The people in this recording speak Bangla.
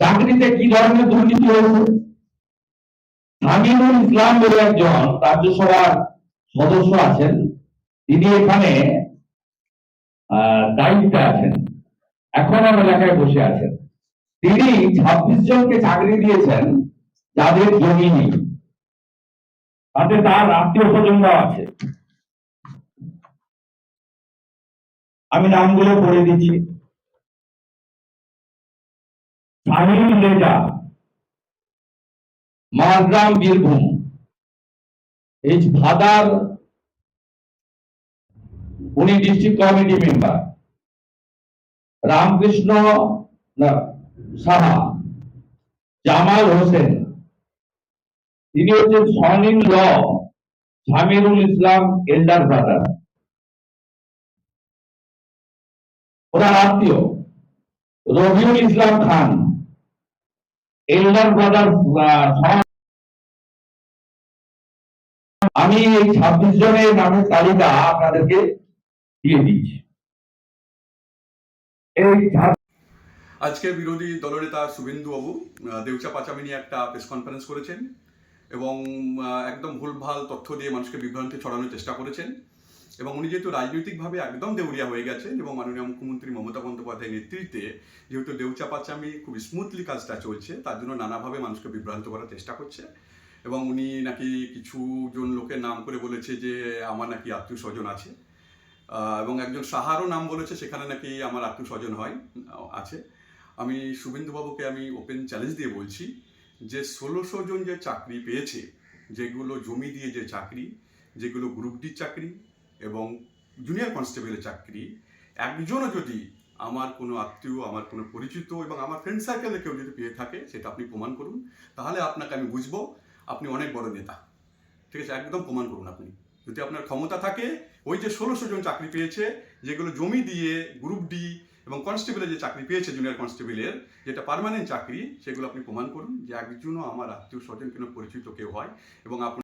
চাকরিতে কি ধরনের দুর্নীতি হয়েছে? আমিনুল ইসলাম বলে একজন রাজ্যসভার সদস্য আছেন। তিনি এখানে দায়িত্বে আছেন। এখন আমার এলাকায় বসে আছেন। তিনি ছাব্বিশ জনকে চাকরি দিয়েছেন, যাদের জমি নেই। তাতে তার আত্মীয় স্বজনরাও আছে। আমি নামগুলো পড়ে দিচ্ছি। শাহিন রেজা মারগ্রাম বীরভূম এইচ ভাদার, উনি district committee member Ramkrishna Saha, Jamal Hossain. তিনি হচ্ছেন সনিন ল জামিরুল ইসলাম এল্ডার ব্রাদার ওনার আত্মীয় রবিউল ইসলাম খান। এল্ডার ব্রাদার আমি এই ছাব্বিশ জনের নামের তালিকা আপনাদেরকে দিয়ে দিচ্ছি। আজকে বিরোধী দলনেতা শুভেন্দু বাবু দেউচা পাচামি নিয়ে একটা প্রেস কনফারেন্স করেছেন এবং একদম ভুলভাল তথ্য দিয়ে মানুষকে বিভ্রান্তি ছড়ানোর চেষ্টা করেছেন। এবং উনি যেহেতু রাজনৈতিকভাবে একদম দেউলিয়া হয়ে গেছেন এবং মাননীয় মুখ্যমন্ত্রী মমতা বন্দ্যোপাধ্যায়ের নেতৃত্বে, যেহেতু দেউচা পাচামি খুব স্মুথলি কাজটা চলছে, তার জন্য নানাভাবে মানুষকে বিভ্রান্ত করার চেষ্টা করছে। এবং উনি নাকি কিছু জন লোকের নাম করে বলেছে যে, আমার নাকি আত্মীয় স্বজন আছে এবং একজন সাহারও নাম বলেছে, সেখানে নাকি আমার আত্মীয় স্বজন হয়, আছে। আমি শুভেন্দুবাবুকে আমি ওপেন চ্যালেঞ্জ দিয়ে বলছি যে, ষোলোশো জন যে চাকরি পেয়েছে, যেগুলো জমি দিয়ে যে চাকরি, যেগুলো গ্রুপ ডি চাকরি এবং জুনিয়র কনস্টেবলের চাকরি। একজনও যদি আমার কোনো আত্মীয়, আমার কোনো পরিচিত এবং আমার ফ্রেন্ড সার্কেলে কেউ যদি পেয়ে থাকে, সেটা আপনি প্রমাণ করুন। তাহলে আপনাকে আমি বুঝব, আপনি অনেক বড় নেতা। ঠিক আছে? একদম প্রমাণ করুন আপনি। যদি আপনার ক্ষমতা থাকে, ওই যে ষোলোশো জন চাকরি পেয়েছে, যেগুলো জমি দিয়ে গ্রুপ ডি এবং কনস্টেবলের যে চাকরি পেয়েছে জুনিয়র কনস্টেবলের যেটা পার্মানেন্ট চাকরি, সেগুলো আপনি প্রমাণ করুন যে একজনও আমার আত্মীয় স্বজন কোনো পরিচিত কেউ হয় এবং আপনি